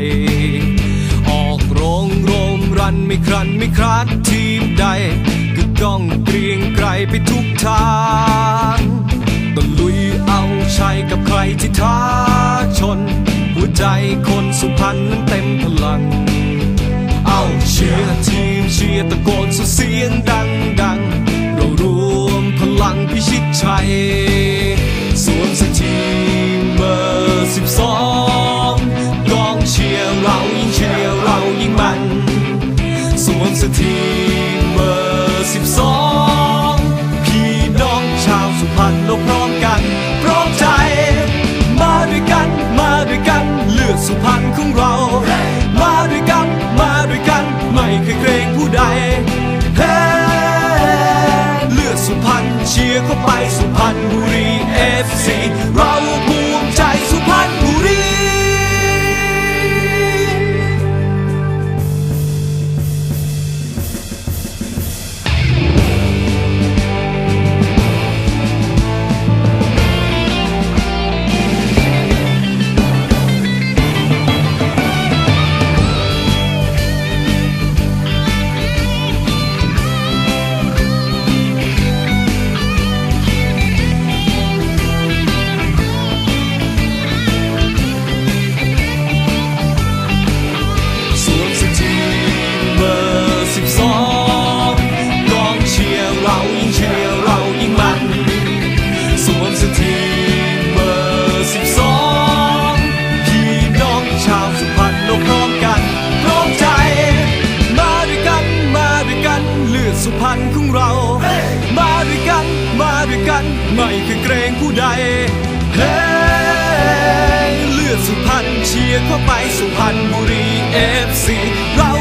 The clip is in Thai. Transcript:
ย ออกโรงโรมรันไม่ครันไม่คราดทีมใด ก็ก้องเกรียงไกรไปทุกทางตะลุยเอาชัยกับใครที่ท้าชน หัวใจคนสุพรรณนั้นเต็มพลัง เอาเชียร์ทีมเชียร์ตะโกนสุดเสียงดังดังๆเรารวมพลังพิชิตชัย สถีมเบอร์สิบสองพี่น้องชาวสุพรรณเราพร้อมกัน พร้อมใจ มาด้วยกันมาด้วยกัน เลือดสุพรรณของเรา เรายิ่งเชียร์เรายิ่งมันสวนสทีมเบอร์สิบสองพี่น้องชาวสุพรรณเราพร้อมกันพร้อมใจ มาด้วยกันมาด้วยกันเลือดสุพรรณของเรา มาด้วยกันมาด้วยกันไม่เคยเกรงผู้ใดเฮ้เลือดสุพรรณเชียร์เข้าไปสุพรรณบุรีเอฟซีเรา